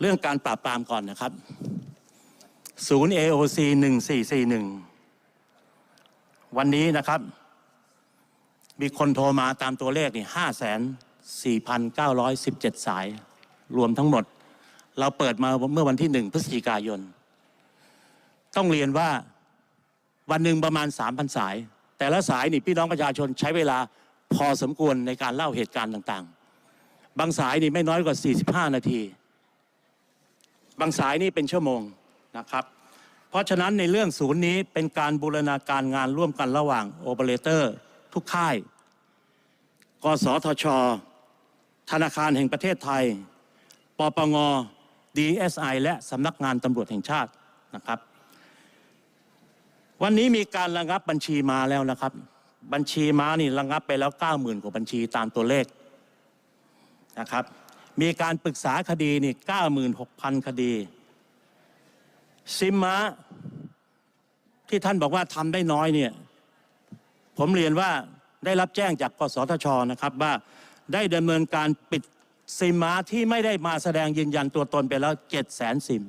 เรื่องการปราบปรามก่อนนะครับศูนย์ AOC 1441 วันนี้นะครับ มีคนโทรมาตามตัวเลขนี่5 4 9 1 7 สาย รวมทั้งหมด เราเปิดมาเมื่อวันที่ 1 พฤศจิกายน ต้องเรียนว่าวันหนึ่งประมาณ 3,000 สาย แต่ละสายนี่พี่น้องประชาชนใช้เวลาพอสมควรในการเล่าเหตุการณ์ต่างๆ บางสายนี่ไม่น้อยกว่า 45 นาที บางสายนี่เป็นชั่วโมงนะครับ เพราะฉะนั้นในเรื่องศูนย์นี้เป็นการบูรณาการงานร่วมกันระหว่างโอเปอเรเตอร์ทุกค่าย กสทช ธนาคารแห่งประเทศไทย ปปง DSI และสำนักงานตำรวจแห่งชาตินะครับ วันนี้มีการระงับบัญชีมาแล้วนะครับ บัญชีม้านี่ระงับไปแล้ว 90,000 กว่าบัญชีตามตัวเลขนะครับ มีการปรึกษาคดีนี่96,000 คดี ซิมม้าที่ท่านบอกว่าทำได้น้อยเนี่ย ผมเรียนว่าได้รับแจ้งจากกสทชนะครับว่าได้ดำเนินการปิดซิมม้าที่ไม่ได้มาแสดงยืนยันตัวตนไปแล้ว7 0 0 0 0 0ซิม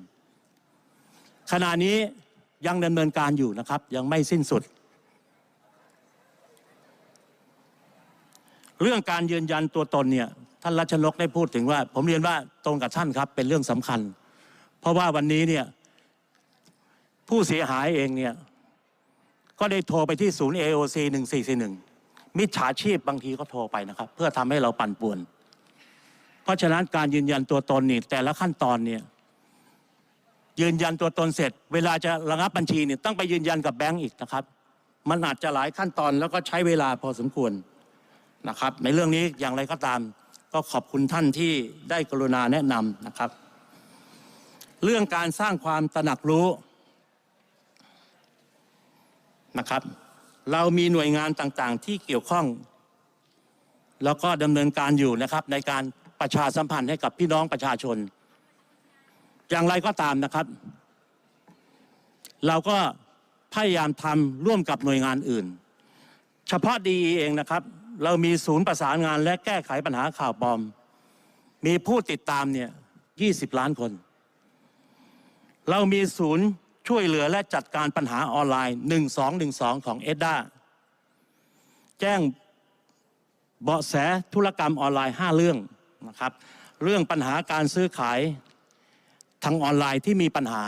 ขณะนี้ยังดำเนินการอยู่นะครับ ยังไม่สิ้นสุด เรื่องการยืนยันตัวตนเนี่ย ท่านรัชนกได้พูดถึงว่า ผมเรียนว่าตรงกับท่านครับเป็นเรื่องสำคัญ เพราะว่าวันนี้เนี่ยผู้เสียหายเองเนี่ยก็ได้โทรไปที่ศูนย์ AOC 1441มิจฉาชีพบางทีก็โทรไปนะครับ เพื่อทำให้เราปั่นป่วน เพราะฉะนั้นการยืนยันตัวตนนี่แต่ละขั้นตอนเนี่ยยืนยันตัวตนเสร็จ เวลาจะระงับบัญชีเนี่ยต้องไปยืนยันกับแบงก์อีกนะครับ มันอาจจะหลายขั้นตอนแล้วก็ใช้เวลาพอสมควรนะครับ ในเรื่องนี้อย่างไรก็ตาม ก็ขอบคุณท่านที่ได้กรุณาแนะนำนะครับ เรื่องการสร้างความตระหนักรู้นะครับ เรามีหน่วยงานต่างๆ ที่เกี่ยวข้อง แล้วก็ดำเนินการอยู่นะครับ ในการประชาสัมพันธ์ให้กับพี่น้องประชาชน อย่างไรก็ตามนะครับ เราก็พยายามทำร่วมกับหน่วยงานอื่น เฉพาะดีเองนะครับ เรามีศูนย์ประสานงานและแก้ไขปัญหาข่าวปลอม มีผู้ติดตามเนี่ย20 ล้านคน เรามีศูนย์ช่วยเหลือและจัดการปัญหาออนไลน์ 1212 ของเอ็ดดาแจ้งเบาะแสธุรกรรมออนไลน์ 5 เรื่องนะครับ เรื่องปัญหาการซื้อขายทางออนไลน์ที่มีปัญหา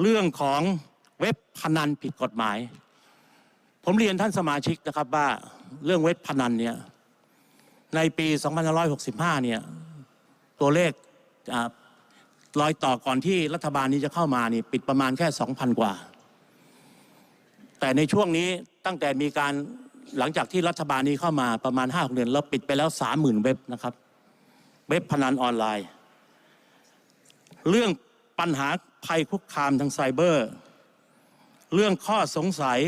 เรื่องของเว็บพนันผิดกฎหมาย ผมเรียนท่านสมาชิกนะครับว่า เรื่องเว็บพนันเนี่ยในปี 2565 เนี่ยตัวเลขอ่ารอยต่อก่อนที่รัฐบาลนี้จะเข้ามานี่ปิดประมาณแค่ 2,000 กว่า แต่ในช่วงนี้ตั้งแต่มีการหลังจากที่รัฐบาลนี้เข้ามาประมาณ5เดือนเราปิดไปแล้ว 30,000 เว็บนะครับ เว็บพนันออนไลน์ เรื่องปัญหาภัยคุกคามทางไซเบอร์ เรื่องข้อสงสัย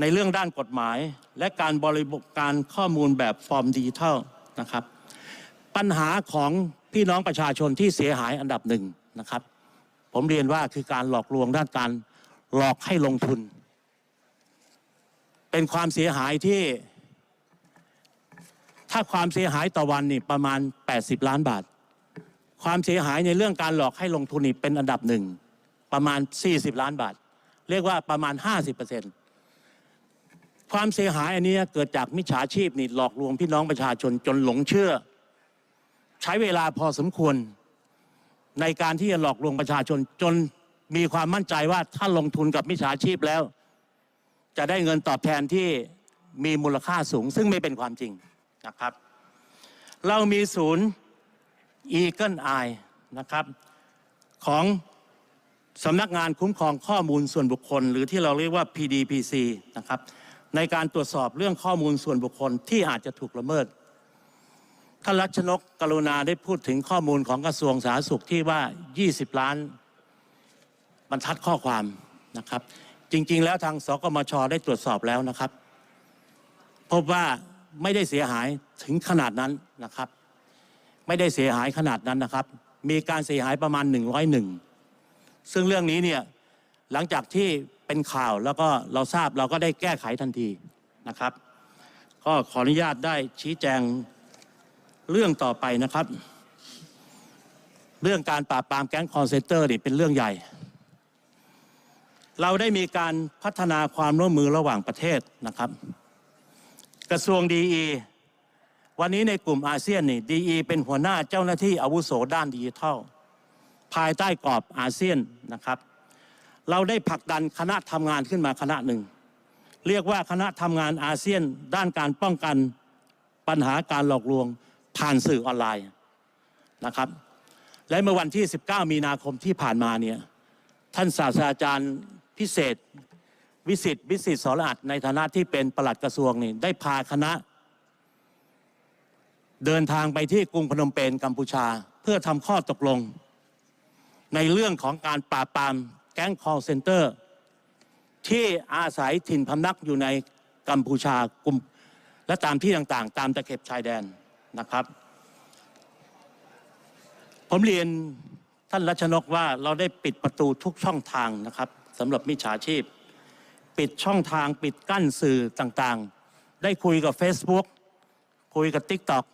ในเรื่องด้านกฎหมาย และการบริการข้อมูลแบบฟอร์มดิจิทัลนะครับ ปัญหาของพี่น้องประชาชนที่เสียหายอันดับหนึ่งนะครับ ผมเรียนว่าคือการหลอกลวงด้านการหลอกให้ลงทุน เป็นความเสียหายที่ ถ้าความเสียหายต่อวันนี่ประมาณ 80 ล้านบาท ความเสียหายในเรื่องการหลอกให้ลงทุนนี่เป็นอันดับหนึ่งประมาณ 40 ล้านบาท เรียกว่าประมาณ 50% ความเสียหายอันนี้เกิดจากมิจฉาชีพนี่หลอกลวงพี่น้องประชาชนจนหลงเชื่อ ใช้เวลาพอสมควร ในการที่จะหลอกลวงประชาชนจนมีความมั่นใจว่าถ้าลงทุนกับมิจฉาชีพแล้ว จะได้เงินตอบแทนที่มีมูลค่าสูง ซึ่งไม่เป็นความจริงนะครับ เรามีศูนย์ Eagle Eye นะครับ ของสำนักงานคุ้มครองข้อมูลส่วนบุคคล หรือที่เราเรียกว่า PDPC นะครับ ในการตรวจสอบเรื่องข้อมูลส่วนบุคคลที่อาจจะถูกละเมิดท่านรัชนกกรุณาได้พูดถึงข้อมูลของกระทรวงสาธารณสุขที่ว่า 20 ล้านบรรทัดข้อความนะครับ จริงๆ แล้วทางสกมชได้ตรวจสอบแล้วนะครับ พบว่าไม่ได้เสียหายถึงขนาดนั้นนะครับ ไม่ได้เสียหายขนาดนั้นนะครับ มีการเสียหายประมาณ 101 ซึ่งเรื่องนี้เนี่ยหลังจากที่ เป็นข่าวแล้วก็เราทราบเราก็ได้แก้ไขทันทีนะครับ ก็ขออนุญาตได้ชี้แจงเรื่องต่อไปนะครับ เรื่องการปราบปรามแก๊งคอร์เซนเตอร์นี่เป็นเรื่องใหญ่ เราได้มีการพัฒนาความร่วมมือระหว่างประเทศนะครับ กระทรวงดีอีวันนี้ในกลุ่มอาเซียนนี่ดีอีเป็นหัวหน้าเจ้าหน้าที่อาวุโสด้านดิจิทัล ภายใต้กรอบอาเซียนนะครับ เราได้ผลักดันคณะทำงานขึ้นมาคณะหนึ่ง เรียกว่าคณะทำงานอาเซียน ด้านการป้องกันปัญหาการหลอกลวงผ่านสื่อออนไลน์นะครับ และเมื่อวันที่ 19 มีนาคมที่ผ่านมาเนี่ยท่านศาสตราจารย์พิเศษ วิสิตวิสิตสรอัตในฐานะที่เป็นปลัดกระทรวงนี่ได้พาคณะ เดินทางไปที่กรุงพนมเปญกัมพูชา เพื่อทำข้อตกลง ในเรื่องของการปราบปราม แก๊งคอร์เซนเตอร์ ที่อาศัยถิ่นพำนักอยู่ในกัมพูชากลุ่มและตามที่ต่างๆ ตามตะเข็บชายแดนนะครับ ผมเรียนท่านรัชนกว่าเราได้ปิดประตูทุกช่องทางนะครับสำหรับมิจฉาชีพ ปิดช่องทางปิดกั้นสื่อต่างๆ ได้คุยกับ Facebook คุยกับ TikTok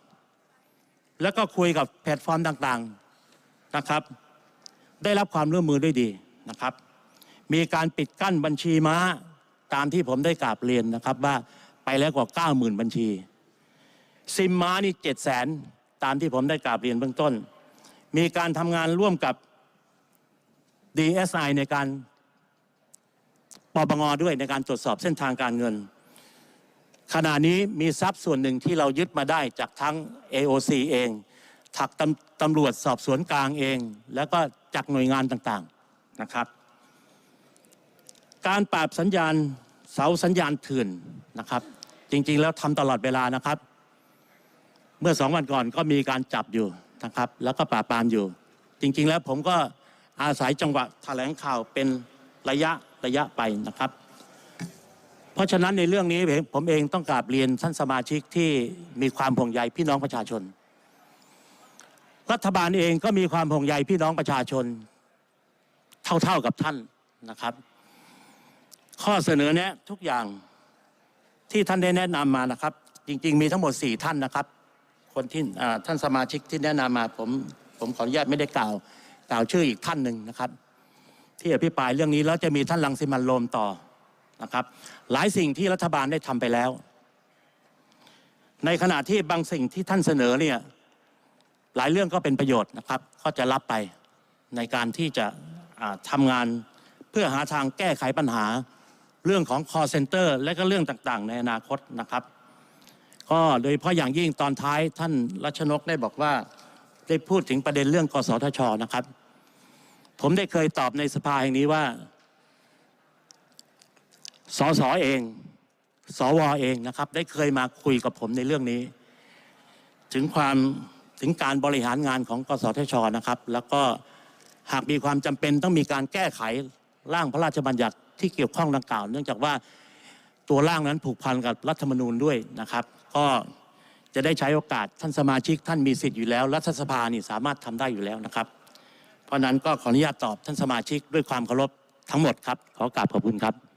แล้วก็คุยกับแพลตฟอร์มต่างๆนะครับ ได้รับความร่วมมือด้วยดี นะครับ มีการปิดกั้นบัญชีม้าตามที่ผมได้กราบเรียนนะครับว่าไปแล้วกว่า 90,000 บัญชี ซิมม้านี่7 0 0 0 0ตามที่ผมได้กราบเรียนเบื้องต้น มีการทำงานร่วมกับ DSI ในการปปงด้วยในการตรวจสอบเส้นทางการเงิน ขณะนี้มีทรัพย์ส่วนหนึ่งที่เรายึดมาได้จากทั้ง AOC เองถักตำตำรวจสอบสวนกลางเอง แล้วก็จากหน่วยงานต่างๆ นะครับ การปราบสัญญาณเสาสัญญาณเถื่อนนะครับ จริงๆแล้วทำตลอดเวลานะครับ เมื่อสองวันก่อนก็มีการจับอยู่นะครับ แล้วก็ปราบปรามอยู่ จริงๆแล้วผมก็อาศัยจังหวะแถลงข่าวเป็นระยะระยะไปนะครับ เพราะฉะนั้นในเรื่องนี้ผมเองต้องกราบเรียนท่านสมาชิกที่มีความห่วงใยพี่น้องประชาชน รัฐบาลเองก็มีความห่วงใยพี่น้องประชาชน เท่า ๆกับท่านนะครับ ข้อเสนอแนะทุกอย่างที่ท่านได้แนะนำมานะครับ จริง ๆ มีทั้งหมดสี่ท่านนะครับ คนที่ท่านสมาชิกที่แนะนำมาผมผมขออนุญาตไม่ได้กล่าวกล่าวชื่ออีกท่านหนึ่งนะครับ ที่อภิปรายเรื่องนี้แล้วจะมีท่านลังสิมันโรมต่อนะครับ หลายสิ่งที่รัฐบาลได้ทำไปแล้ว ในขณะที่บางสิ่งที่ท่านเสนอเนี่ยหลายเรื่องก็เป็นประโยชน์นะครับ ก็จะรับไปในการที่จะ ทำงานเพื่อหาทางแก้ไขปัญหาเรื่องของ call center และก็เรื่องต่างๆ ในอนาคตนะครับ ก็โดยเฉพาะอย่างยิ่งตอนท้ายท่านรัชนกได้บอกว่าได้พูดถึงประเด็นเรื่อง กสทชนะครับ ผมได้เคยตอบในสภาแห่งนี้ว่าสสเอง สวเองนะครับ ได้เคยมาคุยกับผมในเรื่องนี้ ถึงความถึงการบริหารงานของ กสทชนะครับ แล้วก็ หากมีความจำเป็นต้องมีการแก้ไขร่างพระราชบัญญัติที่เกี่ยวข้องดังกล่าว เนื่องจากว่าตัวร่างนั้นผูกพันกับรัฐธรรมนูญด้วยนะครับ ก็จะได้ใช้โอกาสท่านสมาชิกท่านมีสิทธิ์อยู่แล้ว รัฐสภานี่สามารถทำได้อยู่แล้วนะครับ เพราะฉะนั้นก็ขออนุญาตตอบท่านสมาชิกด้วยความเคารพทั้งหมดครับ ขอกราบขอบคุณครับ